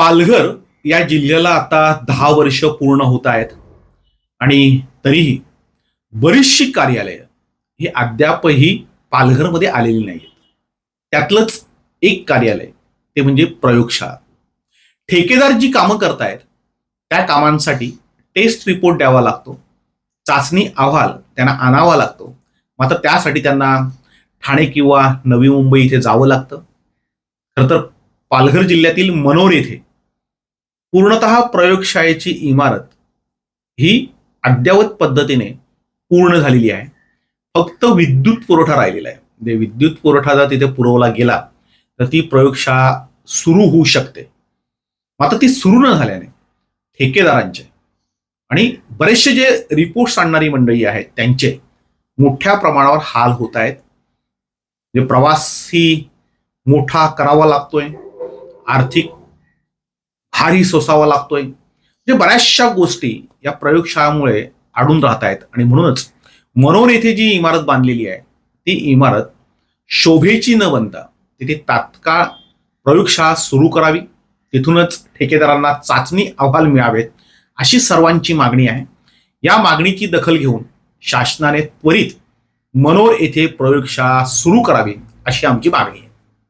पालघर या जिल्ह्याला आता दहा वर्ष पूर्ण होत आहेत. आणि तरीही बरीचशी कार्यालयं ही अद्यापही पालघरमध्ये आलेली नाहीत. त्यातलंच एक कार्यालय ते म्हणजे प्रयोगशाळा. ठेकेदार जी कामं करतायत त्या कामांसाठी टेस्ट रिपोर्ट द्यावा लागतो. चाचणी अहवाल त्यांना आणावा लागतो. मात्र त्यासाठी त्यांना ठाणे किंवा नवी मुंबई इथे जावं लागतं. खरं तर पालघर जिल्ह्यातील मनोर येथे पूर्णतः प्रयोगशाळेची इमारत ही अद्ययावत पद्धतीने पूर्ण झालेली आहे. फक्त विद्युत पुरवठा राहिलेला आहे. म्हणजे विद्युत पुरवठा जर तिथे पुरवला गेला तर ती प्रयोगशाळा सुरू होऊ शकते. मात्र ती सुरू न झाल्याने ठेकेदारांचे आणि बरेचसे जे रिपोर्ट्स आणणारी मंडळी आहेत त्यांचे मोठ्या प्रमाणावर हाल होत आहेत. म्हणजे प्रवास ही मोठा करावा लागतोय. आर्थिक भारी सोसावा लागतोय. म्हणजे बऱ्याचशा गोष्टी या प्रयोगशाळामुळे अडून राहत आहेत. आणि म्हणूनच मनोर येथे जी इमारत बांधलेली आहे ती इमारत शोभेची न बनता तिथे तात्काळ प्रयोगशाळा सुरू करावी. तिथूनच ठेकेदारांना चाचणी अहवाल मिळावेत अशी सर्वांची मागणी आहे. या मागणीची दखल घेऊन शासनाने त्वरित मनोर येथे प्रयोगशाळा सुरू करावी अशी आमची मागणी आहे.